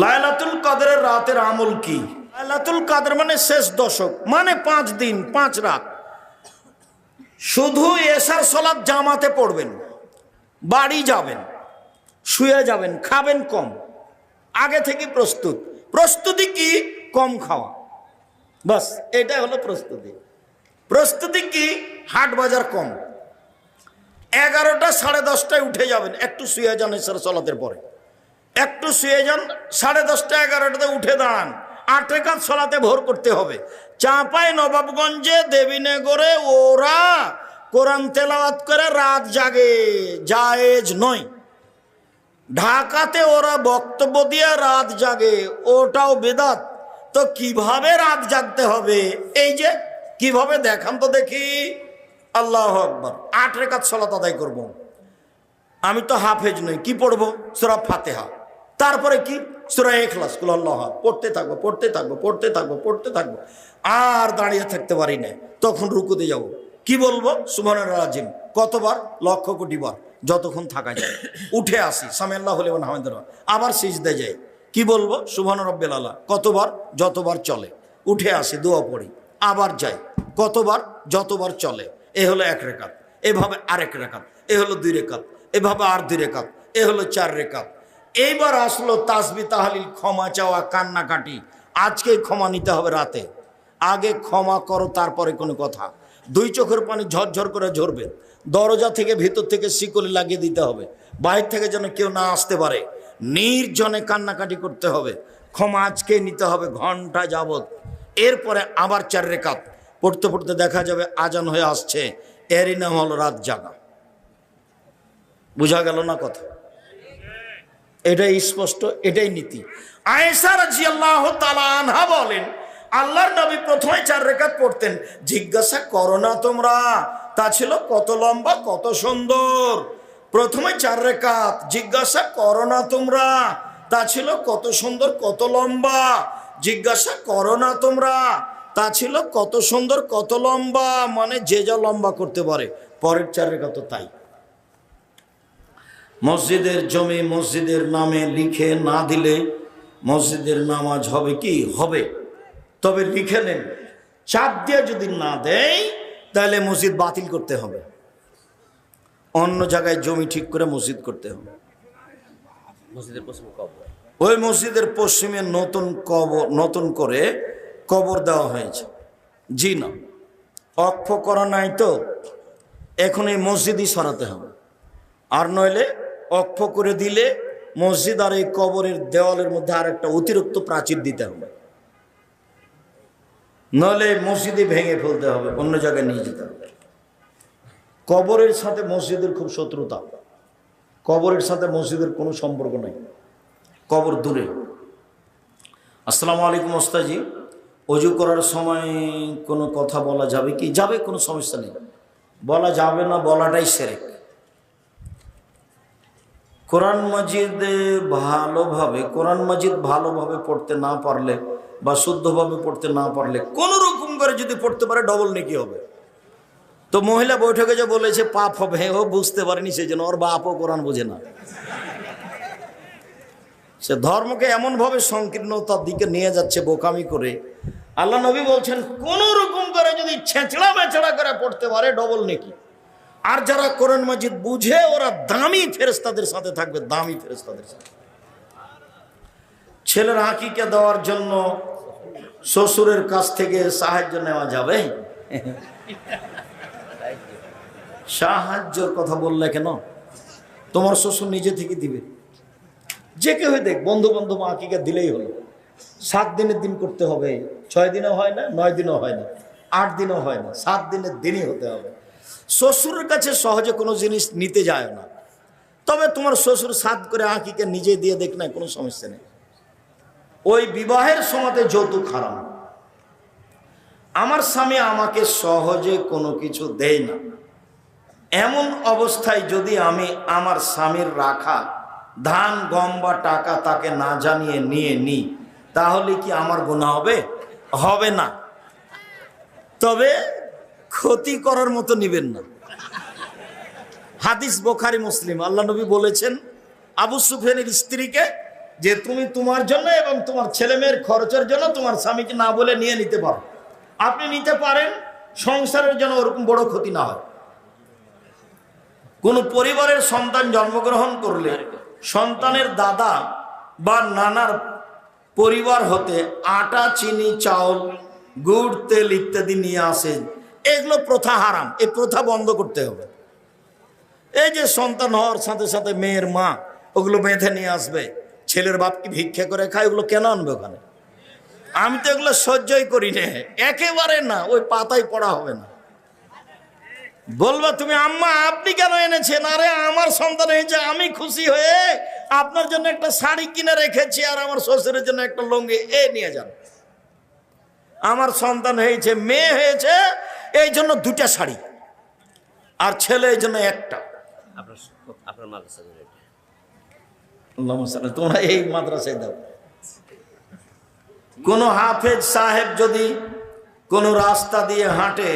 লায়লাতুল কাদরের রাতের আমল কি? লায়লাতুল কাদের মানে শেষ দশক মানে পাঁচ দিন, পাঁচ রাত। শুধু এসার সলাদ জামাতে পড়বেন, বাড়ি যাবেন, শুয়ে যাবেন, খাবেন কম। আগে থেকে প্রস্তুত। প্রস্তুতি কি? কম খাওয়া। বাস, এটাই হলো প্রস্তুতি। প্রস্তুতি কি? হাট বাজার কম। এগারোটা সাড়ে দশটায় উঠে যাবেন, একটু শুয়ে যান এসার সলাতের পরে। একটু শুয়ে যান, সাড়ে দশটা, এগারোটাতে উঠে দাঁড়ান। আটে কাজ সলাতে ভোর করতে হবে। চাঁপাই নবাবগঞ্জে দেবীনগরে ওরা কোরআন তেলাওয়াত করে রাত জাগে, জায়েজ নয়। ঢাকাতে ওরা বক্তব্য দিয়ে রাত জাগে, ওটাও বেদাত। তো কীভাবে রাত জাগতে হবে? এই যে, কীভাবে দেখান তো দেখি। আল্লাহ আকবর। আট রেখাত সলাত আদায় করব। আমি তো হাফেজ নই, কি পড়ব? সুরা ফাতেহা। তারপরে কি? সুরা এখলাস কুল্লাহ পড়তে থাকব পড়তে থাকব পড়তে থাকব পড়তে থাকব। আর দাঁড়িয়ে থাকতে পারি না তখন রুকুতে যাব। কি বলব? সুবহানের রাজিম। কতবার? লক্ষ কোটি বার। যতক্ষণ থাকা যায়। উঠে আসি। সামিয়াল্লাহ হলে আহমেদ আবার সিজদে যাই। কি বলব? সুবহান রব্বেল আল্লাহ কতবার? যতবার চলে। উঠে আসি, দোয়া পড়ি। আবার যাই। কতবার? যতবার চলে। এ হলো এক রেখাত। এভাবে আরেক রেখাত। এ হলো দুই রেখাত। এভাবে আর দুই রেখাত। এ হলো চার রেখাত। এইবার আসলো তাসবি তাহালিল, ক্ষমা চাওয়া, কান্নাকাটি। আজকে ক্ষমা নিতে হবে রাতে। আগে ক্ষমা করো, তারপরে কোনো কথা। দুই চোখের পানি ঝরঝর করে ঝরবে। দরজা থেকে ভিতর থেকে শিকলি লাগিয়ে দিতে হবে। বাইর থেকে যেন কেউ না আসতে পারে। নির্জনে কান্নাকাটি করতে হবে। ক্ষমা আজকে নিতে হবে ঘণ্টা যাবত এরপরে আবার চার রেখাত। পড়তে পড়তে দেখা যাবে আজান হয়ে আসছে। এরই নাম হলো রাত জাগা। বোঝা গেল না কথা? এটাই স্পষ্ট, এটাই নীতি। আয়েশা রাজিয়াল্লাহু তাআলা আনহা বলেন, আল্লাহর নবী প্রথমে চার রেখাত পড়তেন, জিজ্ঞাসা করো না তোমরা, তা ছিল কত লম্বা, কত সুন্দর। প্রথমে চার রেখাত, জিজ্ঞাসা করো না তোমরা, তা ছিল কত সুন্দর, কত লম্বা। জিজ্ঞাসা করো না তোমরা, তা ছিল কত সুন্দর, কত লম্বা। মানে যে যা লম্বা করতে পারে। পরের চার রেখা তো তাই। মসজিদের জমি মসজিদের নামে লিখে না দিলে মসজিদের নামাজ হবে কি? হবে। তবে লিখে নেন। চাপ দিয়ে যদি না দেয় তাহলে মসজিদ বাতিল করতে হবে। অন্য জায়গায় জমি ঠিক করে মসজিদ করতে হবে। মসজিদের পশ্চিম কবর। ওই মসজিদের পশ্চিমে নতুন কবর নতুন করে কবর দেওয়া হয়েছে। জি না। অক্ষ করা নাই তো। এখন এই মসজিদই সরাতে হবে। আর নইলে অক্ষ করে দিলে মসজিদ আর এই কবরের দেওয়ালের মধ্যে আর একটা অতিরিক্ত প্রাচীর দিতে হবে। নইলে মসজিদে ভেঙে ফেলতে হবে, অন্য জায়গায় নিয়ে যেতে হবে। কবরের সাথে মসজিদের খুব শত্রুতা। কবরের সাথে মসজিদের কোনো সম্পর্ক নাই। কবর দূরে। আসসালামু আলাইকুম ওস্তাজি অজু করার সময় কোনো কথা বলা যাবে কি? যাবে, কোনো সমস্যা নেই। বলা যাবে না, বলাটাই সেরেক। কোরআন মাজিদে ভালোভাবে, কোরআন মাজিদ ভালোভাবে পড়তে না পারলে বা শুদ্ধভাবে পড়তে না পারলে, কোনো রকম করে যদি পড়তে পারে ডবল নেকি হবে। তো মহিলা বৈঠকে যে বলেছে, পাপ হবে। ও বুঝতে পারেনি সেই জন্য ওর বাপও কোরআন বোঝে না। সে ধর্মকে এমনভাবে সংকীর্ণতার দিকে নিয়ে যাচ্ছে বোকামি করে। আল্লাহ নবী বলছেন, কোন রকম করে যদি ছেঁচড়া মেচড়া করে পড়তে পারে ডবল নেকি। আর যারা কোরআন মাজিদ বুঝে, ওরা দামি ফেরেস্তাদের সাথে থাকবে, দামি ফেরেস্তাদের সাথে। ছেলের হাকিকে দেওয়ার জন্য শ্বশুরের কাছ থেকে সাহায্য নেওয়া যাবে? সাহায্যর কথা বললে কেন? তোমার শ্বশুর নিজে থেকে দিবে। যে কেউ দেখ বন্ধু বান্ধব আঁকিকা দিলেই হলো। সাত দিনের দিন করতে হবে, ছয় দিনও হয় না, নয় দিনও হয় না, আট দিনও হয় না, সাত দিনের দিনই হতে হবে। শ্বশুরের কাছে সহজে কোনো জিনিস নিতে যায় না। তবে তোমার শ্বশুর সাত করে আঁকিকে নিজে দিয়ে দেখ না, কোনো সমস্যা নেই। ওই বিবাহের সময়তে যৌতুক হারাম আমার স্বামী আমাকে সহজে কোনো কিছু দেয় না। এমন অবস্থায় যদি আমি আমার স্বামীর রাখা, ধান, গম বা টাকা তাকে না জানিয়ে নিয়ে নিই, তাহলে কি আমার গুণা হবে? হবে না। তবে ক্ষতি করার মতো নিবেন না। হাদিস বোখারি, মুসলিম। আল্লাহ নবী বলেছেন, আবু সুফিয়ানের স্ত্রীকে যে তুমি তোমার জন্য এবং তোমার ছেলে মেয়ের খরচের জন্য তোমার স্বামীকে না বলে নিয়ে নিতে পারো। আপনি নিতে পারেন, সংসারের জন্য ওরকম বড় ক্ষতি না হয়। কোন পরিবারের সন্তান জন্মগ্রহণ করলে সন্তানের দাদা বা নানার পরিবার হতে আটা, চিনি, চাউল, গুড়, তেল ইত্যাদি নিয়ে আসেন এগুলো প্রথা হারাম, এই প্রথা বন্ধ করতে হবে। এই যে সন্তান হওয়ার সাথে সাথে মেয়ের মা, ওগুলো বেঁধে নিয়ে আসবে, ছেলের বাপ কি ভিক্ষা করে খায়, ওগুলো কেন আনবে ওখানে? আমি তো এগুলো সহ্যই করি না, একেবারে না, ওই পাতায় পড়া হবে না। বলবা, তুমি আম্মা, আপনি কেন এনেছেন? আরে, আমার সন্তান হয়েছে আমি খুশি হয়ে আপনার জন্য একটা শাড়ি কিনে রেখেছি, আর আমার শ্বশুরের জন্য একটা লুঙ্গি, এ নিয়ে যান। আমার সন্তান হয়েছে, মেয়ে হয়েছে এই জন্য দুটা শাড়ি। আর ছেলে এই জন্য একটা। তোমরা এই মাদ্রাসায় দাও। কোনো হাফেজ সাহেব যদি কোনো রাস্তা দিয়ে হাঁটে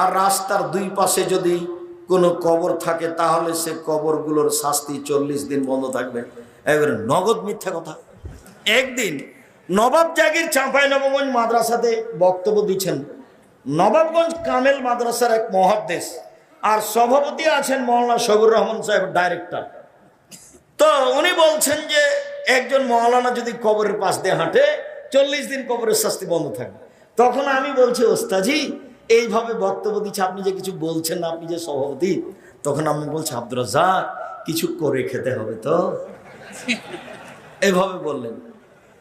আর রাস্তার দুই পাশে যদি কোনো কবর থাকে তাহলে সে কবরগুলোর শাস্তি চল্লিশ দিন বন্ধ থাকবে। এবারে নগদ মিথ্যা কথা। একদিন নবাব জাগির চাঁপাই নবগঞ্জ মাদ্রাসাতে বক্তব্য দিচ্ছেন। নবাবগঞ্জ কামেল মাদ্রাসার এক মহাদ্দেশ। আর সভাপতি আছেন মৌলানা সবুর রহমান সাহেব, ডাইরেক্টর। তো উনি বলছেন যে, একজন মৌলানা যদি কবরের পাশ দিয়ে হাঁটে, চল্লিশ দিন কবরের শাস্তি বন্ধ থাকবে। তখন আমি বলছি ওস্তাজি এইভাবে বক্তব্য দিচ্ছে, আপনি যে কিছু বলছেন, আপনি যে সভাপতি, তখন আমি বলছি আব্দুল রাজাক কিছু করে খেতে হবে তো? এভাবে বললেন।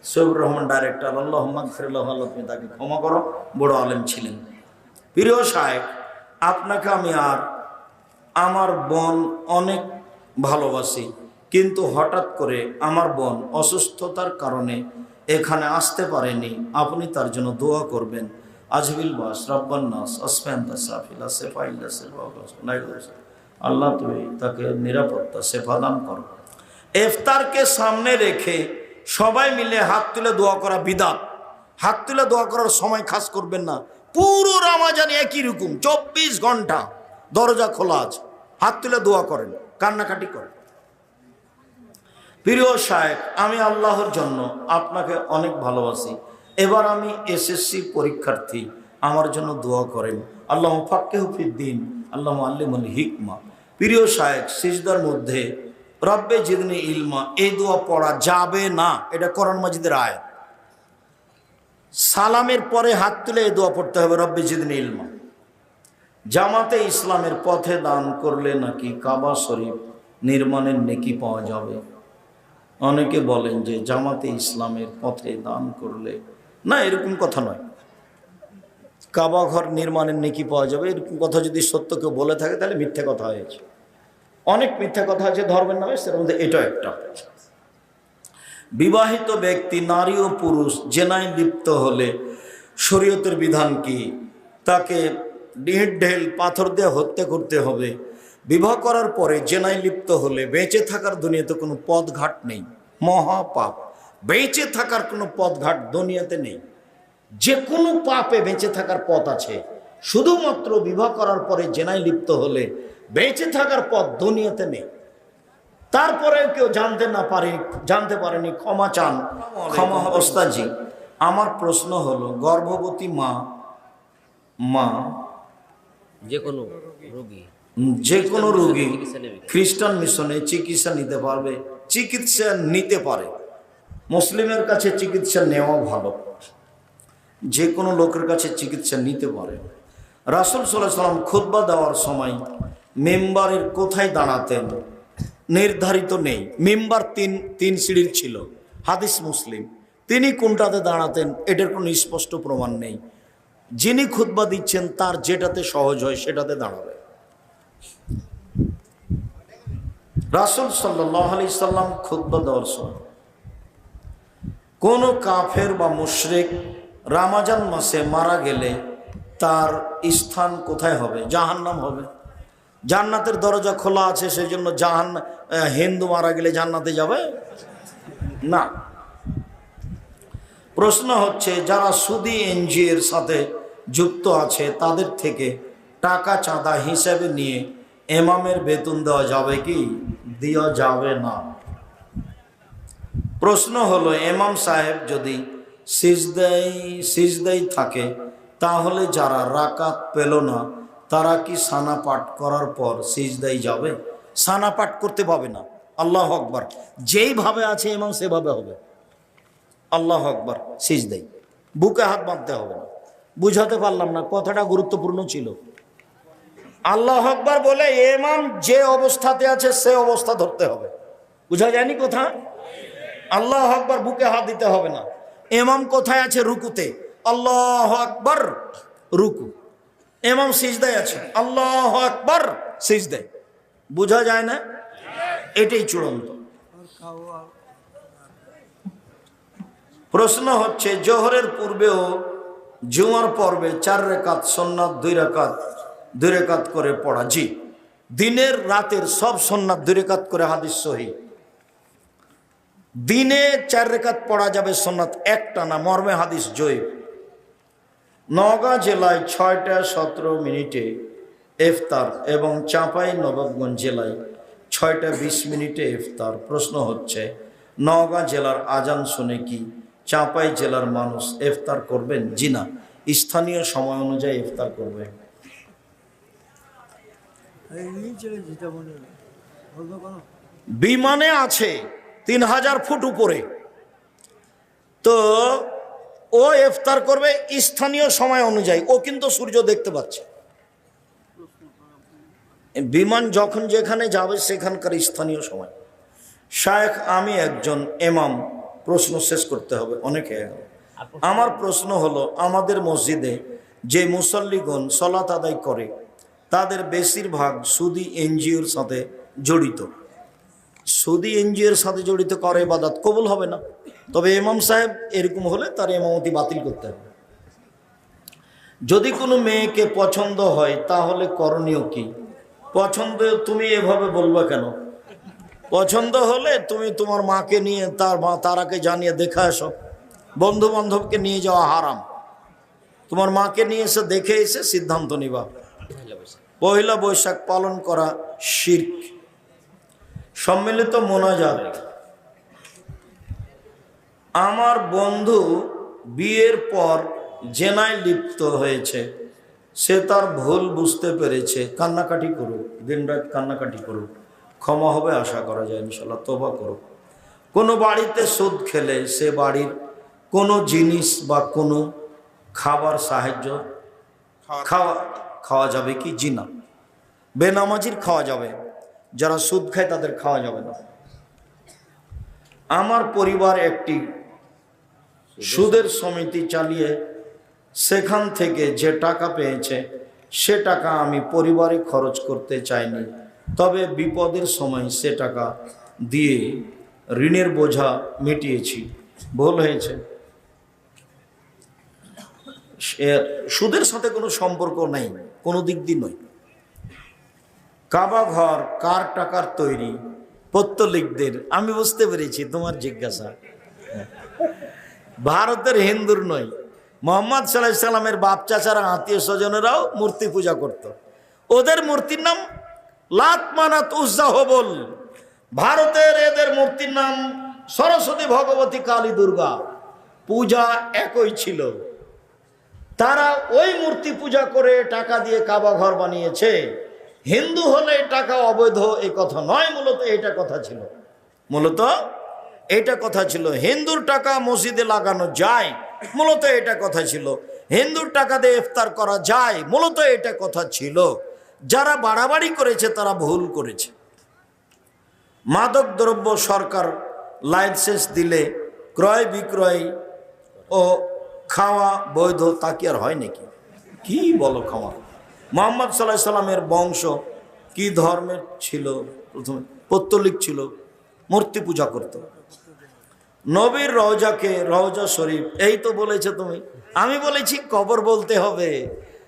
সৈবুর রহমান, ডাইরেক্টর আল্লাহ ফিরুল্লাহ তুমি তাকে ক্ষমা করো, বড় আলেম ছিলেন। প্রিয় সাহেব আপনাকে আমি আর আমার বোন অনেক ভালোবাসি কিন্তু হঠাৎ করে আমার বোন অসুস্থতার কারণে এখানে আসতে পারেনি আপনি তার জন্য দোয়া করবেন আজবিল বাস রব্বান নাস আসফান্তা সাফিলা সেফাইল্লা সেফা আল্লাহ তুমি তাকে নিরাপত্তা সেফা দান করো ইফতারকে সামনে রেখে সবাই মিলে হাত তুলে দোয়া করা বিদাত হাত তুলে দোয়া করার সময় খাস করবেন না পুরো রামাজান একই রকম, চব্বিশ ঘণ্টা দরজা খোলা আছে, হাত তুলে দোয়া করেন, কান্নাকাটি করেন। প্রিয় সাহেব, আমি আল্লাহর জন্য আপনাকে অনেক ভালোবাসি। এবার আমি এসএসসি পরীক্ষার্থী, আমার জন্য দোয়া করেন। আল্লাহ ফাক্কে দিন, আল্লাহ আল্লিমুল হিকমা। প্রিয় সাহেব, সিজদার মধ্যে রব্বে জিদনি ইলমা, এই দোয়া পড়া যাবে না, এটা করণ মাজিদের আয় সালামের পরে হাত তুলে এই দোয়া পড়তে হবে, রব্বে জিদনি ইলমা। জামাতে ইসলামের পথে দান করলে নাকি কাবা শরীফ নির্মাণের নেকি পাওয়া যাবে? অনেকে বলেন যে জামাতে ইসলামের পথে দান করলে, না, এরকম কথা নয়। কাবা ঘর নির্মাণের নেকি পাওয়া যাবে, এরকম কথা যদি সত্য কেউ বলে থাকে, তাহলে মিথ্যে কথা হয়েছে। অনেক মিথ্যা কথা আছে, ধর্মের নামে, সেটার মধ্যে এটা একটা। বিবাহিত ব্যক্তি, নারী ও পুরুষ, জেনায় লিপ্ত হলে শরীয়তের বিধান কি? তাকে ঢের ঢেল পাথর দিয়ে হত্যা করতে হবে। বিবাহ করার পরে জেনায় লিপ্ত হলে বেঁচে থাকার দুনিয়াতে কোনো পথঘাট নেই। মহাপাপ। বেঁচে থাকার কোনো পথঘাট দুনিয়াতে নেই। যে কোনো পাপে বেঁচে থাকার পথ আছে। শুধুমাত্র বিবাহ করার পরে জেনায় লিপ্ত হলে বেঁচে থাকার পথ দুনিয়াতে নেই। তারপরে কেউ জানতে না পারে জানতে পারেনি ক্ষমা চান। ক্ষমা অবস্থাজি আমার প্রশ্ন হলো গর্ভবতী মা মা যে কোনো রোগী। যে কোনো রোগী খ্রিস্টান মিশনে চিকিৎসা নিতে পারবে চিকিৎসা নিতে পারে। মুসলিমের কাছে চিকিৎসা নেওয়া ভালো। যে কোনো লোকের কাছে চিকিৎসা নিতে পারে। রাসুল সাল্লাহ সাল্লাম খুতবা দেওয়ার সময় মেম্বারের কোথায় দাঁড়াতেন? নির্ধারিত নেই। মেম্বার তিন তিন সিঁড়ির ছিল। হাদিস মুসলিম। তিনি কোনটাতে দাঁড়াতেন, এটার কোনো স্পষ্ট প্রমাণ নেই। যিনি খুতবা দিচ্ছেন, তার যেটাতে সহজ হয়, সেটাতে দাঁড়াবে। রাসুল সাল্লাহ আলি সাল্লাম খুদ্া দেওয়ার সময় কোনো কাফের বা মুশরিক রামাজান মাসে মারা গেলে তার স্থান কোথায় হবে? জাহান্নাম হবে। জান্নাতের দরজা খোলা আছে সেই জন্য জাহান হিন্দু মারা গেলে জান্নাতে যাবে? না। প্রশ্ন হচ্ছে, যারা সুদি এনজিওর সাথে যুক্ত আছে, তাদের থেকে টাকা চাঁদা হিসেবে নিয়ে এমামের বেতন দেওয়া যাবে কি? দেওয়া যাবে না। প্রশ্ন হলো, এমাম সাহেব যদি সিজদাই সিজদাই থাকে, তাহলে যারা রাকাত পেল না তারা কি সানা পাঠ করার পর সিজদাই যাবে? সানা পাঠ করতে পাবে না। আল্লাহ আকবার। যেইভাবে আছে এমাম সেভাবে হবে। আল্লাহ আকবার সিজদাই বুকে হাত বাঁধতে হবে না। বুঝাতে পারলাম না, কথাটা গুরুত্বপূর্ণ ছিল। আল্লাহ আকবার বলে এমাম যে অবস্থাতে আছে, সে অবস্থা ধরতে হবে। বুঝা যায়নি কোথা? আল্লাহ আকবার বুকে হাত দিতে হবে না। এমাম কোথায় আছে? রুকুতে। আল্লাহ আকবার, রুকু। এমাম সিজদায় আছে। আল্লাহ আকবার সিজদায়। বোঝা যায় না? এটাই চূড়ান্ত। প্রশ্ন হচ্ছে, জোহরের পূর্বেও জুমার পর্বে চার রেখাত সন্ন্যাত দুই রেখাত দুই রেখাত করে পড়া। জি, দিনের রাতের সব সন্ন্যাত দুই রেখাত করে হাদিস সহি। দিনে চার রেখাত পড়া যাবে সন্ন্যাত একটা না, মর্মে হাদিস জয়ীব। নওগাঁ জেলায় ছয়টা সতেরো মিনিটে এফতার এবং চাঁপাই নবাবগঞ্জ জেলায় ছয়টা বিশ মিনিটে ইফতার প্রশ্ন হচ্ছে নওগাঁ জেলার আজান শুনে কি চাঁপাই জেলার মানুষ ইফতার করবেন? জি না। স্থানীয় সময় অনুযায়ী ইফতার করবে। বিমানে আছে তিন হাজার ফুট উপরে। তো ও ইফতার করবে স্থানীয় সময় অনুযায়ী। ও কিন্তু সূর্য দেখতে পাচ্ছে। বিমান যখন যেখানে যাবে সেখানকার স্থানীয় সময়। শায়েখ, আমি একজন এমাম প্রশ্ন শেষ করতে হবে, অনেকে। আমার প্রশ্ন হলো, আমাদের মসজিদে যে মুসল্লিগণ সলাত আদায় করে, তাদের বেশিরভাগ সুদি এনজিওর সাথে জড়িত। সুদি এনজিওর সাথে জড়িত করে বাদাত কবুল হবে না। তবে ইমাম সাহেব এরকম হলে তার এমামতি বাতিল করতে হবে। যদি কোনো মেয়েকে পছন্দ হয়, তাহলে করণীয় কি? পছন্দ তুমি এভাবে বলবে কেন? পছন্দ হলে তুমি তোমার মাকে নিয়ে, তার মা, তারাকে জানিয়ে দেখে এসো বন্ধু বান্ধবকে নিয়ে যাওয়া হারাম। তোমার মাকে নিয়ে এসে দেখে এসে সিদ্ধান্ত নিবা। পয়লা বৈশাখ পালন করা শির্ক। সম্মিলিত মোনাজাত। আমার বন্ধু বিয়ের পর জেনায় লিপ্ত হয়েছে। সে তার ভুল বুঝতে পেরেছে। কান্নাকাটি করুক দিনরাত কান্নাকাটি করুক। ক্ষমা হবে আশা করা যায় ইনশাল্লাহ তোবা করুক কোনো বাড়িতে সুদ খেলে সে বাড়ির কোনো জিনিস বা কোনো খাবার সাহায্য খাওয়া খাওয়া যাবে কি? জিনা। বেনামাজির খাওয়া যাবে। যারা সুদ খায় তাদের খাওয়া যাবে না। আমার পরিবার একটি সুদের সমিতি চালিয়ে সেখান থেকে যে টাকা পেয়েছে, সে টাকা আমি পরিবারে খরচ করতে চাইনি। তবে বিপদের সময় সে টাকা দিয়ে ঋণের বোঝা মিটিয়েছি। ভুল হয়েছে। সুদের সাথে কোনো সম্পর্ক নেই, কোনো দিক দিয়ে নয়। কাবা ঘর কার টাকার তৈরি, পত্তলিকদের, আমি বুঝতে পেরেছি তোমার জিজ্ঞাসা। ভারতের হিন্দুর নয় মোহাম্মদ সাল্লাহ সাল্লামের বাপ চাচারা, আত্মীয় স্বজনেরাও মূর্তি পূজা করত। ওদের মূর্তির নাম লাত মানাত উজ্জা ভারতের এদের মূর্তির নাম সরস্বতী ভগবতী কালী দুর্গা। পূজা একই ছিল। তারা ওই মূর্তি পূজা করে টাকা দিয়ে কাবা ঘর বানিয়েছে। হিন্দু হলে টাকা অবৈধ এই কথা নয়, মূলত এটা কথা ছিল। মূলত এটা কথা ছিল, হিন্দুর টাকা মসজিদে লাগানো যায়, মূলত এটা কথা ছিল। হিন্দুর টাকা দিয়ে ইফতার করা যায়, মূলত এটা কথা ছিল। যারা বাড়াবাড়ি করেছে, তারা ভুল করেছে। মাদক দ্রব্য সরকার লাইসেন্স দিলে ক্রয় বিক্রয় ও খাওয়া বৈধ, তা কি আর হয় নাকি? কি বলো খাওয়া? মোহাম্মদ সাল্লাহ সাল্লামের বংশ কি ধর্মের ছিল? প্রথমে পত্তলিক ছিল, মূর্তি পূজা করত। নবীর রওজাকে, রওজা শরীফ, এই তো বলেছে তুমি। আমি বলেছি, কবর বলতে হবে।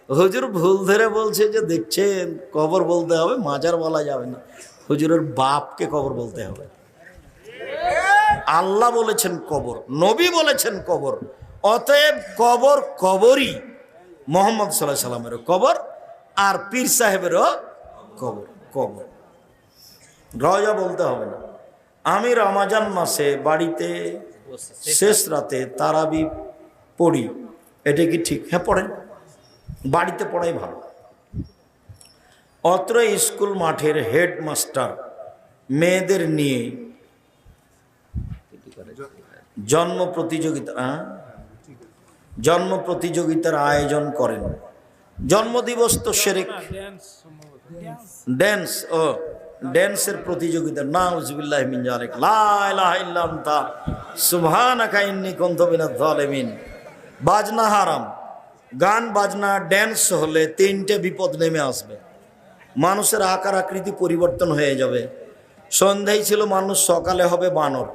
হুজুর ভুল ধরে বলছে যে, দেখছেন, কবর বলতে হবে, মাজার বলা যাবে না। হুজুরের বাপকে কবর বলতে হবে। আল্লাহ বলেছেন কবর, নবী বলেছেন কবর। অতএব কবর কবরই মোহাম্মদ সাল্লাহ সাল্লামেরও কবর আর পীর সাহেবেরও কবর কবর। রজা বলতে হবে না। আমি রমাজান মাসে বাড়িতে শেষ রাতে তারাবি পড়ি। এটা কি ঠিক? হ্যাঁ পড়েন। বাড়িতে পড়াই ভালো। অত্র স্কুল মাঠের হেডমাস্টার মেয়েদের নিয়ে জন্ম প্রতিযোগিতা? জন্ম প্রতিযোগিতার আয়োজন করেন। জন্মদিবস তো সেরেক। ড্যান্স ও। ড্যান্সের প্রতিযোগিতা, নাউজুবিল্লাহ মিন জালিক লা ইলাহা ইল্লা আনতা, সুবহানাকা ইন্নী কুনতু মিনাজ জালিমিন বাজনা হারাম। গান, বাজনা, ড্যান্স হলে তিনটে বিপদ নেমে আসবে। মানুষের আকার আকৃতি পরিবর্তন হয়ে যাবে। সন্ধ্যায় ছিল মানুষ, সকালে হবে বানর।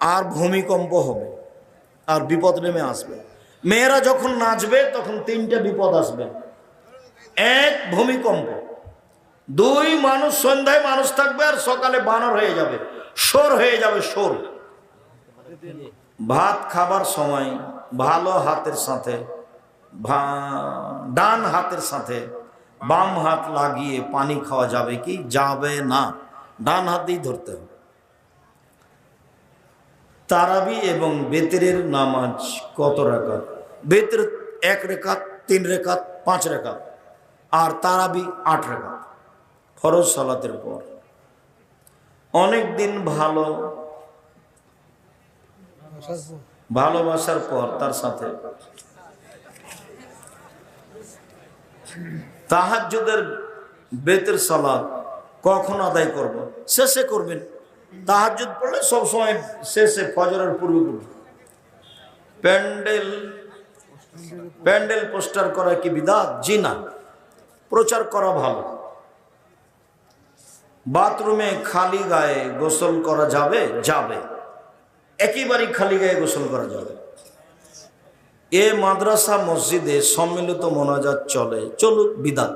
আর ভূমিকম্প হবে। আর বিপদ নেমে আসবে। মেয়েরা যখন নাচবে, তখন তিনটে বিপদ আসবে। এক, ভূমিকম্প। দুই মানুষ, সন্ধ্যায় মানুষ থাকবে আর সকালে বানর হয়ে যাবে। সোর হয়ে যাবে সোর ভাত খাবার সময়, ভালো হাতের সাথে ডান হাতের সাথে বাম হাত লাগিয়ে পানি খাওয়া যাবে কি? যাবে না। ডান হাত দিয়ে ধরতে হবে। তারাবি এবং বেতেরের নামাজ কত রাকাত বেতের এক রেখাত, তিন রেখাত, পাঁচ রেখাত। আর তারাবি আট রেখাত। ফরজ সালাতের পর। অনেক দিন ভালো ভালোবাসার পর তার সাথে। তাহাজ্জুদের বেতের সালাদ কখন আদায় করব? শেষে করবেন। তাহাজ্জুদ পড়লে সবসময় শেষে ফজরের পূর্বে করবেন। প্যান্ডেল প্যান্ডেল পোস্টার করা কি বিদাত? জি না। প্রচার করা ভালো। বাথরুমে খালি গায়ে গোসল করা যাবে? যাবে। একেবারে খালি গায়ে গোসল করা যাবে। এ মাদ্রাসা, মসজিদে সম্মিলিত মোনাজাত চলে। চলুক, বিদাত।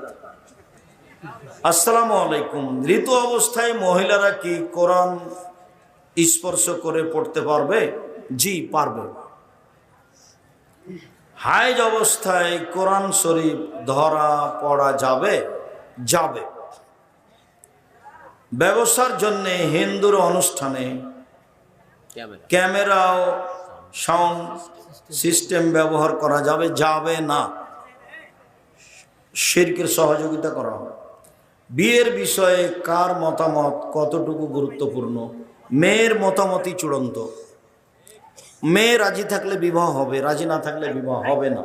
আসসালামু আলাইকুম। ঋতু অবস্থায় মহিলারা কি কোরআন স্পর্শ করে পড়তে পারবে? জি, পারবে। হাইজ অবস্থায় কোরআন শরীফ ধরা পড়া যাবে? যাবে। ব্যবসার জন্য হিন্দুর অনুষ্ঠানে ক্যামেরা। ও সাউন্ড সিস্টেম ব্যবহার করা যাবে যাবে না। শিরকের সহযোগিতা করা হবে। বিয়ের বিষয়ে কার মতামত কতটুকু গুরুত্বপূর্ণ? মেয়ের মতামতই চূড়ান্ত। মেয়ে রাজি থাকলে বিবাহ হবে রাজি না থাকলে বিবাহ হবে না।